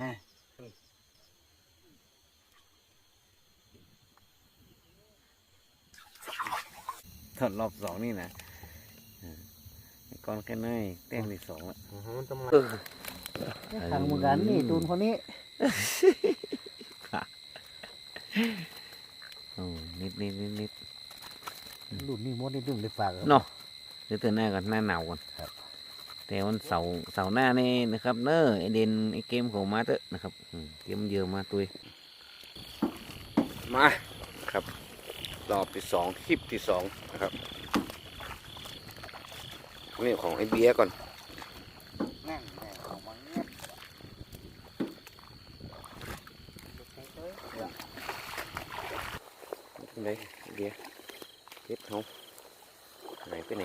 อ่าถอดรอบสองนี่นะอ่าก้อนแค่น้อยแต้มที่สองละมันต้องมาเออทางเหมือนกันนี่ตูนคนนี้โอ้นิดนิดนิดนิดรุ่นนี้มดนี่ดุ่มได้ฝากเนาะเดี๋ยวเตือนหน้าก่อนหน้าหนาวก่อนครับ แต่วันเสาร์เสาร์หน้านี่นะครับ เนอไอเดนไอเกมของมาเตอะนะครับอืมเกมเยอะมาตุยมาครับรอบที่สองคลิปที่สองนะครับนี่ของไอเบียร์ก่อนนแหละของมันเนี่ย เป็นไรไอเบียร์เก็บเขาหายไปไหน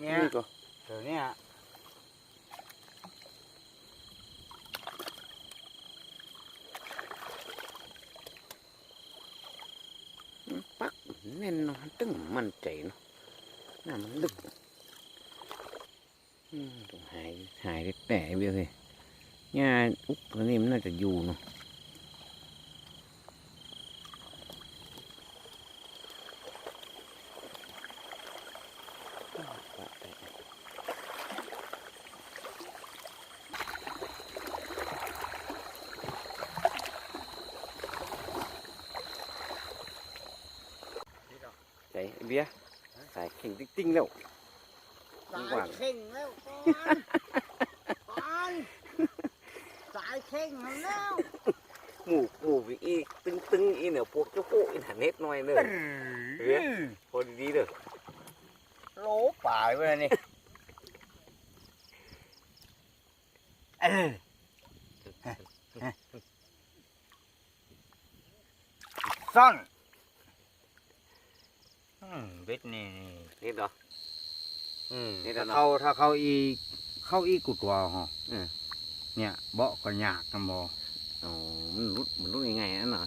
เนี่ยนี่ก็เดี๋ยวเนี้ปักแน่นเนอนตึงมั่นใจเนาะน่ามันลึกอืมต้องหายหายได้แต่เบี้ยเลยเนี่ยอุ๊บตัวนี้มันน่าจะอยู่เนาะใจไอ้ เบี้ยสายเข่งติ๊งๆแล้วสายว่างเข่งแล้วก่อนก่อนสายเข่งแล้วหมูหมูวิอีตึงตึงๆอีเนี่ยพวกเจ้าโคอินเทอร์เน็ตหน่อยเลยเฮ้ยพอดีๆเด้อโลป่าไปเลยนี่เออซ่อนอืมเบ็ดนี่นี่ เน็ตเหรอ อืมนี่ถ้าเนาะ เขาถ้าเขาอีเข้าอีกุดวาฮะอืมเนี่ยเบาะก็ยากนะบออ๋อมันรุดมันรุดยังไงอันเนาะ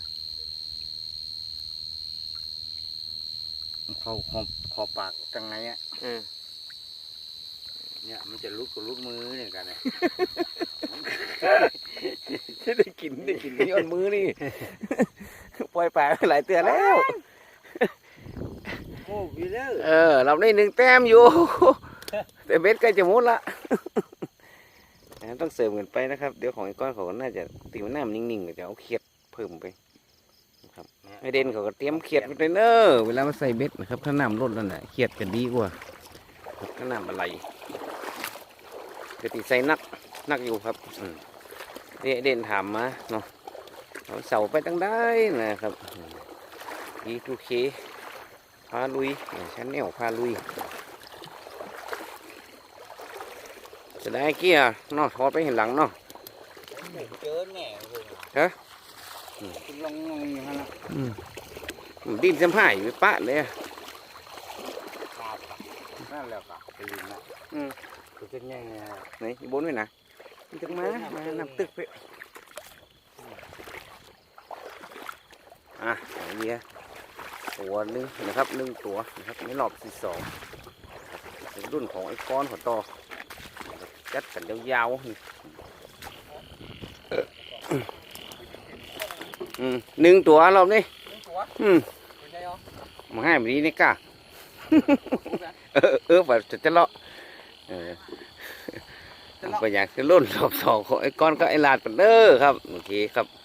เขาขอบขอบปากจังไงอะเออเนี่ยมันจะลุกกับลุกมือเนี่ยกันเนี่ยได้กินได้กินนี่อ่อนมือนี่ ปล่อยปลาไปหลายเตือนแล้วโอ้ย เด้อเออเราได้หนึ่งแต้มอยู่ แต่เบ็ดใกล้จะหมดละอ่าต้องเสริมกันไปนะครับ เดี๋ยวของไอ้ก้อนเขาก็น่าจะตีมันหน้ามันนิ่งๆเดี๋ยวเอาเขียดเพิ่มไปนะครับไอเดนเขาก็เตรียมเขียดไปเลยเนอะเวลามาใส่เบ็ดนะครับ ถ้าน้ำลดแล้วน่ะเขียดจะดีกว่าถ้าน้ำอะไรคือตีใส่นักนักอยู่ครับอืมนี่ไอ้เดนถามมาเนาะเอาเสาไปตั้งได้นะครับดีทูเค พาลุยชั้นแนวพาลุยจะได้เกียร์เนาะทอดไปเห็นหลังเนาะเจอแน่เลยฮะลองงงอย่างนั้นนะอืมดินเสียมหายไปปะเลยอะครับนั่นแหละครับไปลินนะอืมคือเป็นยังไงไหนอีบนไว้นะมันจะมามานำตึกไปอะไอเดีย ตัวหนึงนะครับหนึ่งตัวนะครับในรอบที่สองเป็นรุ่นของไอ้ก้อนหัวต่อจัดกันยาวๆนี่อืมหนึ่งตัวรอบนี้อืมมาให้แบบนี้นี่ก้าเออเออแบบจะจะเลาะเออก็อยากจะล่นรอบสองของไอ้ก้อนก็ไอ้ลาดกันเด้อครับโอเคครับไปของไอ้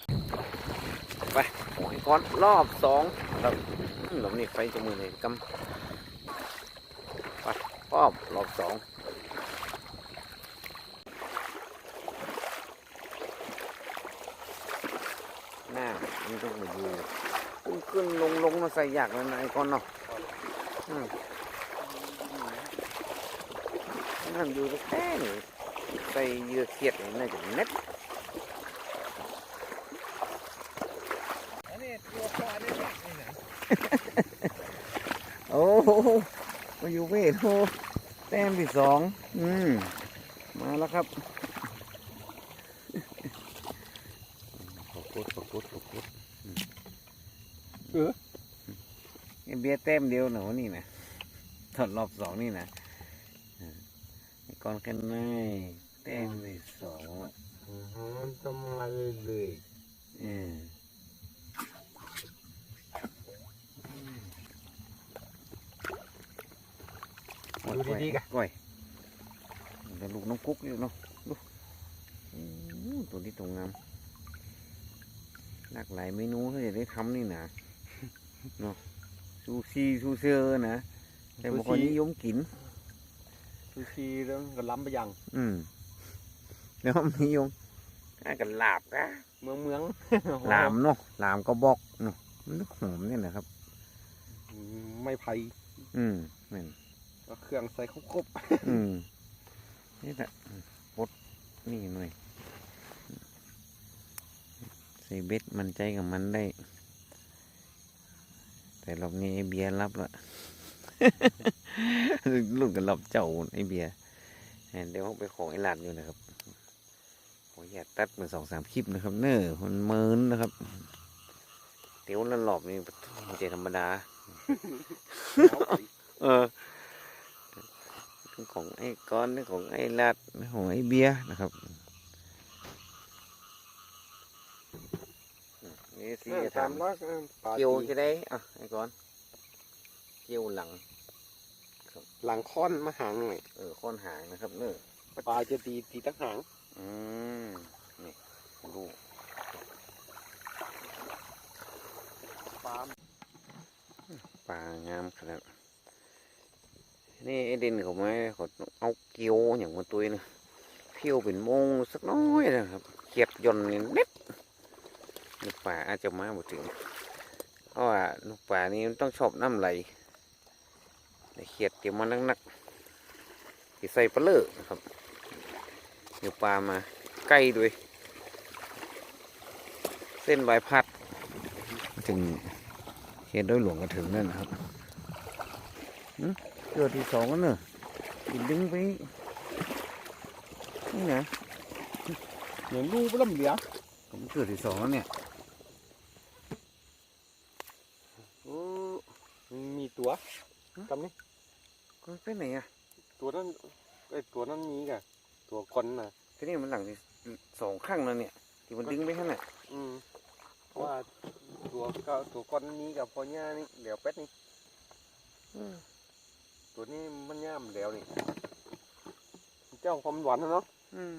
ก้อนรอบสองครับหลบนี่ไฟจมือเลยกำไปรอบรอบสองหน้ามันต้องมาอยู่ขึ้นขึ้นลงลงมาใส่ยากเลยนะไอ้ก้อนเนาะนั่นอยู่แค่นี้ใส่เยื่อเขียดน่าจะเน็ต อันนี้ตัวปลาได้หนักนี่นะ โอ้โหมาอยู่ เวทโหแต้มที่สองอืมมาแล้วครับขอบคุณขอบคุณขอบคุณเออไอ้เบียร์แต้มเดียวหนูนี่นะถอดรอบสองนี่นะอ่าไอ้ก้อนกันไนแต้มที่สองอะทำมาเลยเออดูดีๆกันก้อยแต่ลูกน้องกุ๊กอยู่เนาะดูอืมตัวนี้ตรงงามหลากหลายเมนูถ้าจะได้ทำนี่นะเนาะซูซีซูเซอร์นะแต่บางคนนิยมกินซูชิเรื่องกระล้ำไปยัง อืมแล้วมันนิยมอะกันลาบกะเมืองเมืองลามเนาะลามก็บอกเนาะมันนึกหอมเนี่ยนะครับอืมไม่ไผ่อืมแม่น เอาเครื่องใส่ครบครบอืมนี่แหละปลดนี่หน่อยใส่เบ็ดมันใจกับมันได้ แต่รอบนี้ไอเบียร์รับละรุ่นกันรอบเจ้าไอเบียร์เดี๋ยวเขาไปของไอหลานอยู่นะครับขออย่าตตัดมาสองสามคลิปนะครับ เน้อมันเมินนะครับเดี๋ยวละรอบนี้มันจะธรรมดา เออ ของไอ้ก้อนนี่ของไอ้ลัดของไอ้เบียร์นะครับอืมนี่สิจะตามทำรักปลาเกี่ยวจีจะได้อะไอ้ก้อน เกี่ยวหลังหลังค้อนมาหางหน่อยเออค้อนหางนะครับเน้อปลาจะตีตีตั้งหาง อืมนี่ดูปลาปลางามขนาด นี่เด่นเขาไม่ขาเอาเกียวอย่างมาตุยนะเที่ยวเป็นโมงสักน้อยนะครับเขียดย่อนนี่เน็ดนกป่าอาจจะมาหมดถึงเพราะว่านกป่านี่มันต้องชอบน้ำไหลเขียดเกี่ยวมานักๆที่ใส่ปลาเลอะนะครับเดี๋ยวปลามาใกล้ด้วย เส้นใบพัด ถึงเขตด้วยหลวงก็ถึงนั่นนะครับหึ เกิดที่สองแล้วเนอะกินดึงไปนี่นะเหมือนรูปล่ำเหลียผมเกิดที่สองแล้วเนี่ยโอ้มีตัวจำนี่ก็ไปไหนอะ ตัวนั้นไอ้ตัวนั้นมีกะตัวคนน่ะทีนี้มันหลังที่สองข้างแล้วเนี่ย ที่มันดึงไปข้างน่ะอืมเพราะว่าตัวก็ตัวก้อนนี้กับพอย่านี่เหลวเป็ดนี่อืม ตัวนี้มันย่ามเหลวนี่ เจ้าความหวานนะเนาะอืม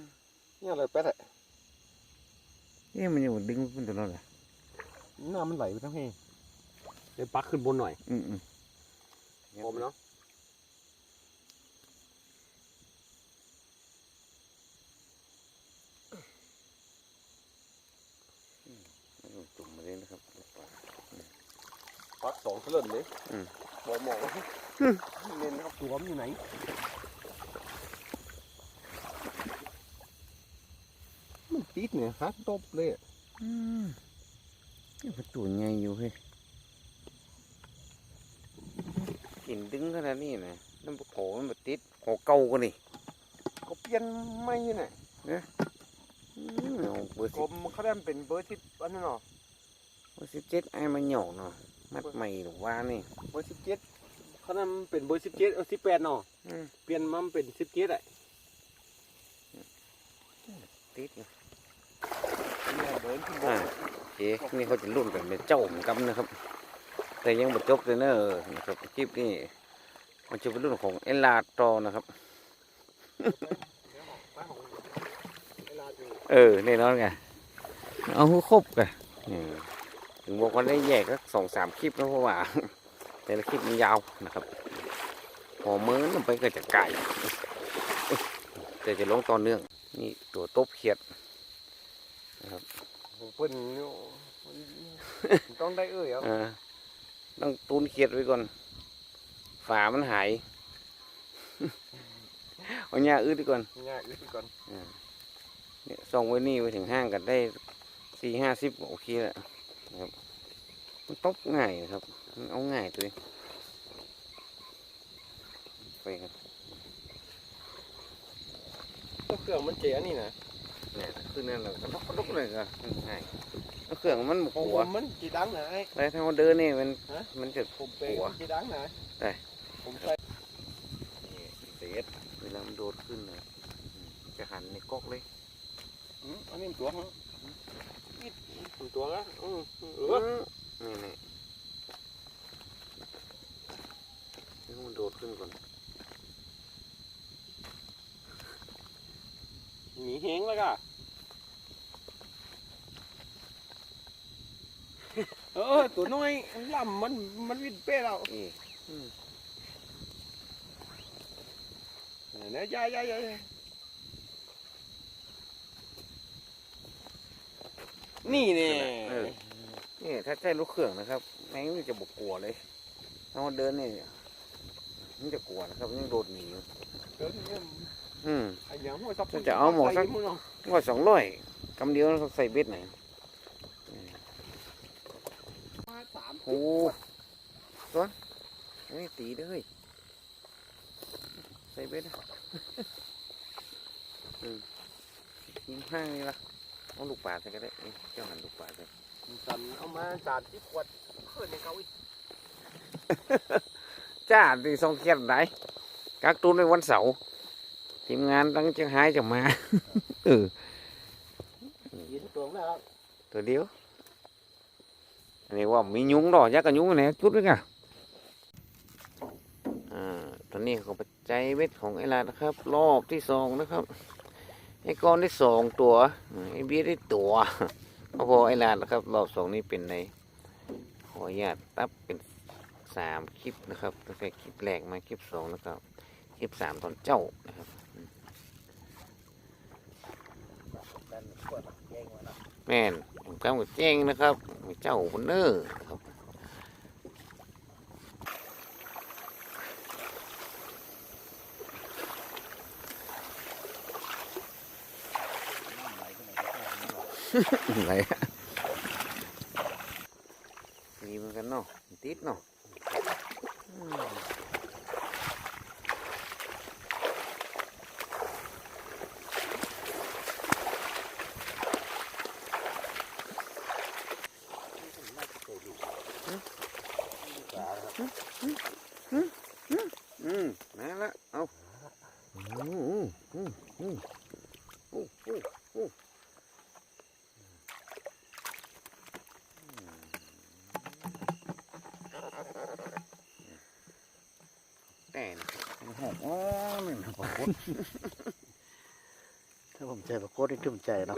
เนี่ยอะไรเป็ดอะเอ๊ะมันยังดึงไปเป็นตัวนั้นเหรอน้ำมันไหลไปทั้งเพเดี๋ยวปักขึ้นบนหน่อยอืมอืมผมเนาะจุ่มมาเลยนะครับปลาปักสองเสลินเลยอืมบอกหมอกว่า เน้นนะครับตัวมันอยู่ไหนมันติดเนี่ยฮะตบเลยอะอืมนี่มันตัวใหญ่อยู่เฮ้ยกินดึงขนาดนี้นะน้ำโขมันมาติดโขเก่ากันนี่ก็เปลี่ยนไม่เนี่ยอืมเอาเบอร์กสิลบมเขาได้เป็นเบอร์สิบอันนั้นเนาะเบอร์สิบเจ็ดไอ้มันหยอกเนาะมัดใหม่หรือว่านี่เบอร์สิบเจ็ด เขานั้นเป็นเบอร์สิบเจ็ดเออสิบแปดเนาะอืมเปลี่ยนมาเป็นสิบเจ็ดอะติดอยู่เนี่ยเดินขึ้นบอ่านโอเคนี่เขาจะรุ่นกันเป็นเจ้าเหมือนกันนะครับ แต่ยังไม่จบเลยเนอะนะครับคลิปนี้มันจะเป็นรุ่นของเอลาโตอนะครับเวลาอยู่เออแน่นอนไงเอาให้ครบไงอืมถึงบอกว่าได้แยกสักสองสามคลิปแล้วเพราะว่า แต่ละคลิปมันยาวนะครับพอมือลงไปก็จะไก่แต่จะลงต่อเนื่อง นี่ตัวตบเขียดนะครับเพิ่นเนี่ยมันต้องได้เอ้ยเอาเออต้องตูนเขียดไว้ก่อน ฝามันหายเอาหญ้าอึดไว้ก่อนง่ายอึดไปก่อนเนี่ยส่องไว้นี่ไปถึงห้างกันได้สี่ห้าสิบโอเคแล้วนะครับ มันตบง่ายนะครับมัน เอาง่ายตัวเองไปกันก็เครื่องมันเจ๋นี่นะเนี่ยคือนั่นแหละก็ลกก็ลกเลยก็ง่ายแล้วเครื่องมันบของหัวผมมันจีดังนะไอ้แล้วถ้ามันเดินนี่มันฮะมันจะผมเปย์จีดังนะได้ผมใส่นี่เศษเวลามันโดดขึ้นนะจะหันในก๊อกเลยอืมอันนี้มันตัวฮะนี่มันตัวละอืมเออือมนี่นี่ ให้มันโดดขึ้นก่อนหนีเฮงแล้วก็เออตัวน้อยลำมันมันวิ่งเป้เรานี่เนี่ยยายยายยายนี่เนี่ยเออนี่ถ้าใช้ลูกเครื่องนะครับแม่งมันจะบกกลัวเลยถ้ามันเดินนี่ มันจะกลัวนะครับมันยังโดดหนีอยู่เดี๋ยวเนี่ยอืมไอ้หยังหัวซับจะเอาหมอสักใมึงเอาว่าสองร้อยกำเดียวเขาใส่เบ็ดไหนมาสามโอ้ซ้อนนี่ตีเด้อเฮ้ยใส่เบ็ดนะอืมยิงห้างนี่ละเอาลูกปลาใส่ก็ได้นี่เจ้าหันลูกปลาใส่สันเอามาสามที่ขวดเพื่อนในเขาอีก จ้าตีสองเขียนไหนกักตุนในวันเสาร์ทีมงานตั้งจะหายจะมาเออยินตัวแล้วตัวเดียวอันนี้ว่ามียุ้งดอกยักษ์กับยุงไหนจุดไว้กันอ่าตอนนี้เขาปัจจัยเบ็ดของไอ้ลานะครับ รอบที่สองนะครับไอ้ก้อนได้สองตัวไอ้เบี้ยได้ตัวพอไอ้ลานะครับ รอบสองนี้เป็นในขออนุญาตตับเป็น สามคลิปนะครับตั้งแต่คลิปแรกมาคลิปสองแล้วก็คลิปสามตอนเจ้านะครับแม่นผมกำกับแจ้งนะครับเจ้าคนเนอร์ครับอะไรอะดีเหมือนกันเนาะติดเนาะ อืมอืมนั่นละเอาอืมอืมอืมอืมโอ้โอ้โอ้แต่น หอมอ๋อนี่นะปรา กฏถ้าผมใจปรากฏนี่จุ่มใจเนาะ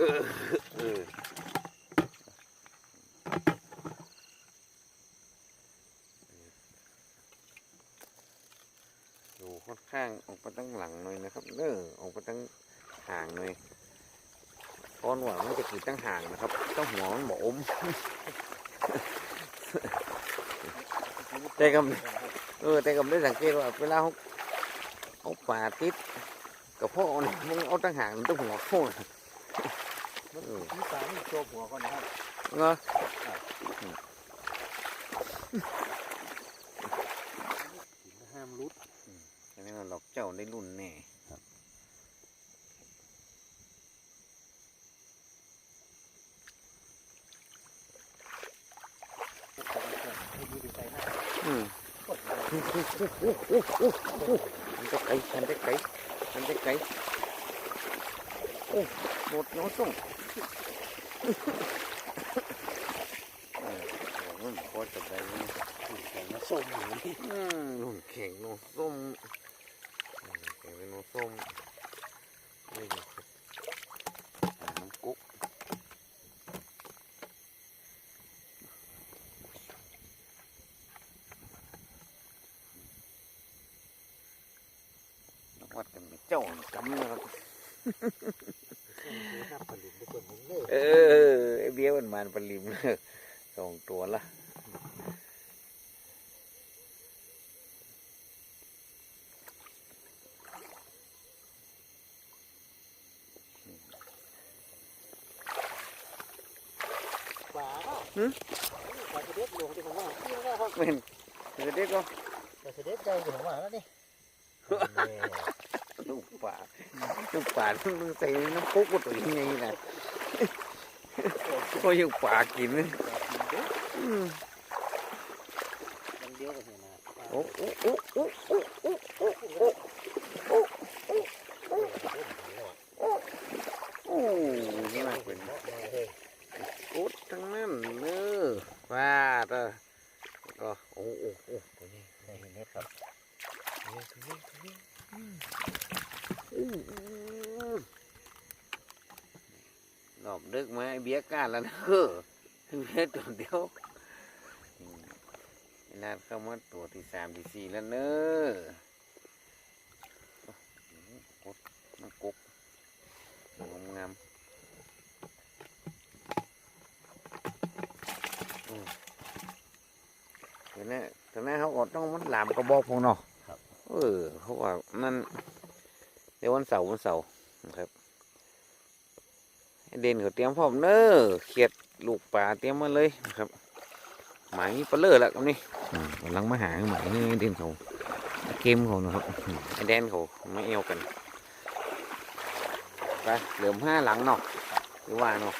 อยู่ค่อนข้างออกไปตั้งหลังหน่อยนะครับเออออกไปตั้งห่างหน่อยก้อนหวานมันจะขีดตั้งห่างนะครับต้องหัวมันบอกอมแต่กำเออแต่กำได้สังเกตว่าเวลาเขา เอาป่าติดกับพ่อเนี่ยมึงเอาตั้งห่างมันต้องหัวโค่นเออมีสามมีโชว์หัวก่อนนะครับเนาะห้ามรุดอันนี้มันหลอกเจ้าได้รุ่นแน่ครับอืม มันจะไกลมันจะไกลมันจะไกลโอ้หมดน้องส่งเออมันพอจะได้ไหมแข่งมาส้มอย่างนี้อืมนุ่นแข็งน้องส้มอืมแข็งเป็นน้องส้มนี่ครับน้ำกุ๊กวัดกันเป็นเจ้ากำนะครับเออเบี้ยมันมันปลิมสองตัวละหึปลาเด็จลวงที่ผมว่าเที่วแล้วครับเป็นเด็กก็เด็จใจที่ผมว่าแล้วนี่ ลูกป่าลูกป่ามึงใส่น้ำปุ๊กตัวยังไงนะก็ยังป่ากินนะอืมมันเดียวกันเห็นนะโอ้โอ้โอ้โอ้โอ้โอ้โอ้โอ้โอ้โอ้นี่มากเป็นกุดทั้งนั้นเนอะว่าตะก็โอ้โอ้โอ้ตัวนี้ ได้เห็นเน็ตครับ ตัวนี้ตัวนี้ตัวนี้อืมอืมรอบดึกมาไอ้เบี้ยก้านแล้วนะเฮ้อเบี้ยตัวเดียวอืมไอ้นัดเข้ามาตัวที่สามที่สี่แล้วเนอะอืมกดมันกบงามงามๆอืมเดี๋ ยวนี้ตอนนี้เขาอดต้องมันหลามกระบอกพวกเนาะเออเขาว่านั่นเดี๋ยววันเสาร์วันเสาร์นะครับให้เด่นเขาเตรียมพร้อมเนอเขียดลูกปลาเตรียมมาเลยนะครับหมายปลาเลอร์ละกับนี่อืมกำลังมาหาหมายให้เด่นเขาเกมเขานะครับอืมไอ้แดนเขาไม่เอวกันไปเหลือมห้าหลังเนาะหรือว่าเนาะ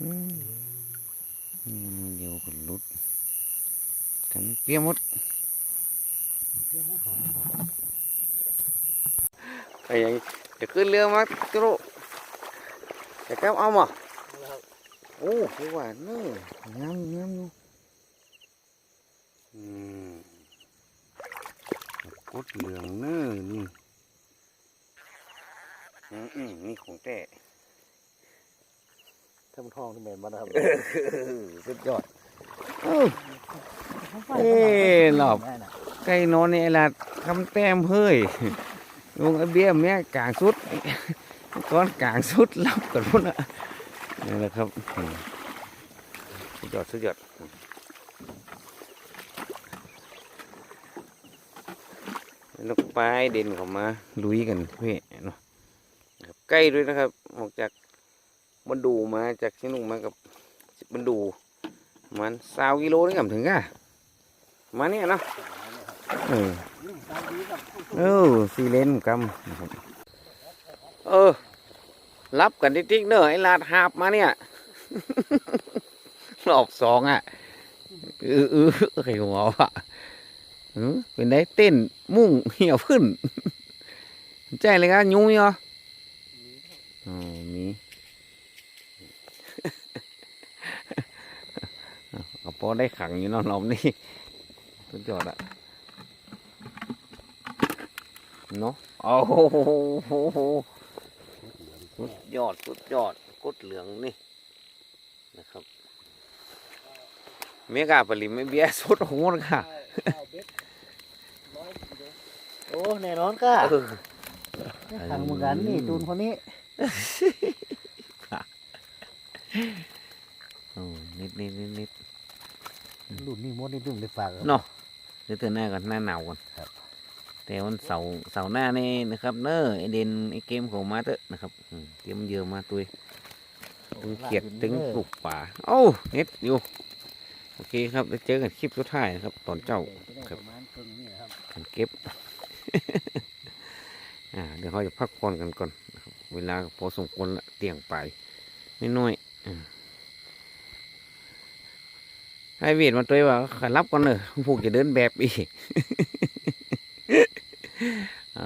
อืมนี่มันเดียวกันรุดกัน เปียหมดไอ้ยังจะขึ้นเรือมาจุโรจะแก้วเอามาโอ้คือว่าเนื้องามงามอยู่อืมกดเหลืองเนื้อนี่อืมอืมนี่ของแต่ทำทองที่เมนมานะครับสุดยอด เอ้าเอ้หลอบไก่นอนนี่ไอ้ละคำแต้มเฮ้ยลุงไอ้เบี้ยแม่กลางสุดก้อนกลางสุดรับกันพุ่นอะนี่แหละครับอืมสุดยอดสุดยอดลูกปลายเด่นเข้ามาลุยกันเพี่เนาะครับใกล้ด้วยนะครับ ออกจากบันดูมาจากที่นุ่งมากับบันดูประมันสาวกิโลนี่กับถึงอะประ มาณเนี้ยเนาะเออเออสีเลนกำนะครับเออ รับกันติ๊กๆเนอะไอ้ลาดหาบมาเนี่ยรอบสองอะเออเออใครหัววะเออเป็นได้เต้นมุ่งเหี่ยวขึ้นใจเลยกันยุ่งเหรออ๋อมีเอาพอได้ขังอยู่เนอนลมนี่ สุดยอดอะเนาะโอ้โหสุดยอดสุดยอดกดเหลืองนี่นะครับเมกาปริมไม่เบี้ยสุดโหดค่ะโอ้แน่นอนก็เออทางเหมือนกันนี่จูนคนนี้โอ้นิดนิดนิดนิดรุ่นนี้มดนี่รุ่นได้ฝากเนาะเดี๋ยวเตือนหน้าก่อนหน้าหนาวก่อนครับ แต่วันเสาร์เสาร์หน้านี่นะครับเนอไอเดนไอเกมของมาเตอะนะครับอืมเตรียมเยอะมาตุยตึงเขียดตึงปลูกป่าโอ้าเน็ตอยู่โอเคครับได้เจอกันคลิปสุดท้ายนะครับตอนเจ้า ครับ ประมาณครึ่งนี่ครับการเก็บ อ่าเดี๋ยวเขาจะพักผ่อนกันก่อนนะครับเวลาก็พอสมควรละเตียงไปไม่น้อยๆอ่า ให้เวียดมาตัวว่าขอรับก่อนเนอะพวกจะเดินแบบอีก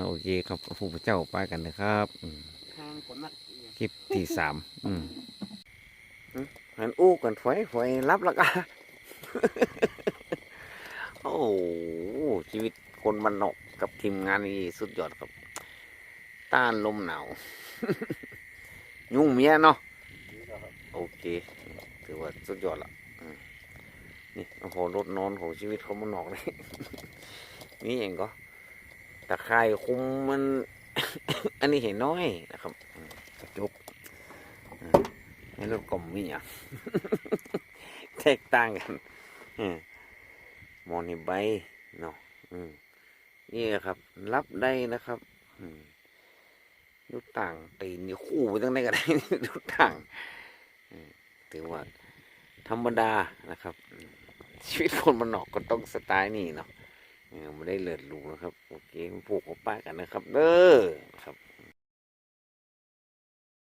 โอเคครับพวกเจ้าไปกันนะครับคลิปที่สามอืมอืมหันอู้กันไฟไฟรับและกะโอ้ชีวิตคนมันนอกกับทีมงานนี่สุดยอดครับ ต้านลมหนาว ยุ่งเมียเนาะโอเค ถือว่าสุดยอดละ นี่โอ้โหรถนอนของชีวิตเขามันนอกเลยนี่เองก็ตะไคร่คุมมัน อันนี้เห็นน้อยนะครับอืมจบอืมให้รถกลมมีอะแตกต่างกันอืมอนี่ใบเนาะนี่นะครับ รับได้นะครับยุดต่างตีนนี่คู่ไปตั้งได้ก็ได้ยุดต่างถือว่าธรรมดานะครับ ชีวิตคนมันนอกก็ต้องสไตล์นี่เนาะไม่ได้เลิศหรูนะครับ โอเคผูกกับป้ากันนะครับ เด้อครับ